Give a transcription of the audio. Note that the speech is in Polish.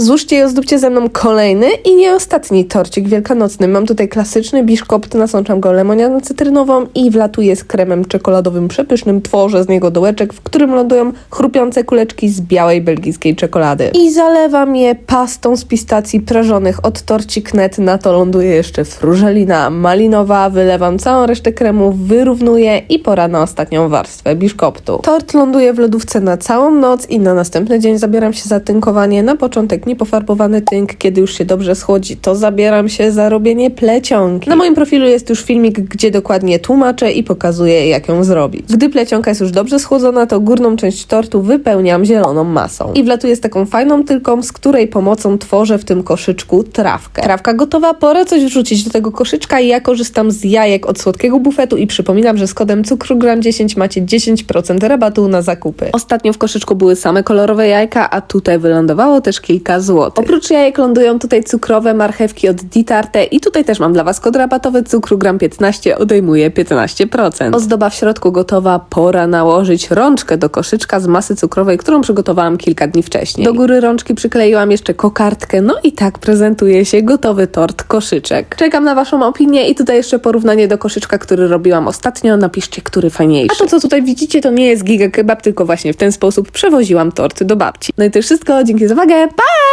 Złóżcie i ozdóbcie ze mną kolejny i nie ostatni torcik wielkanocny. Mam tutaj klasyczny biszkopt, nasączam go lemoniadą cytrynową i wlatuję z kremem czekoladowym przepysznym. Tworzę z niego dołeczek, w którym lądują chrupiące kuleczki z białej belgijskiej czekolady. I zalewam je pastą z pistacji prażonych od torcik net. Na to ląduje jeszcze frużelina malinowa. Wylewam całą resztę kremu, wyrównuję i pora na ostatnią warstwę biszkoptu. Tort ląduje w lodówce na całą noc i na następny dzień zabieram się za tynkowanie. Na początek niepofarbowany tynk, kiedy już się dobrze schłodzi, to zabieram się za robienie plecionki. Na moim profilu jest już filmik, gdzie dokładnie tłumaczę i pokazuję, jak ją zrobić. Gdy plecionka jest już dobrze schłodzona, to górną część tortu wypełniam zieloną masą. I wlatuję z taką fajną tylką, z której pomocą tworzę w tym koszyczku trawkę. Trawka gotowa, pora coś wrzucić do tego koszyczka i ja korzystam z jajek od słodkiego bufetu i przypominam, że z kodem cukrugram10 macie 10% rabatu na zakupy. Ostatnio w koszyczku były same kolorowe jajka, a tutaj wylądowało też kilka złotych. Oprócz jajek lądują tutaj cukrowe marchewki od Ditarte i tutaj też mam dla Was kod rabatowy cukrugram15 odejmuje 15%. Ozdoba w środku gotowa, pora nałożyć rączkę do koszyczka z masy cukrowej, którą przygotowałam kilka dni wcześniej. Do góry rączki przykleiłam jeszcze kokardkę, no i tak prezentuje się gotowy tort koszyczek. Czekam na Waszą opinię i tutaj jeszcze porównanie do koszyczka, który robiłam ostatnio. Napiszcie, który fajniejszy. A to, co tutaj widzicie, to nie jest giga kebab, tylko właśnie w ten sposób przewoziłam tort do babci. No i to wszystko, dzięki za uwagę, pa!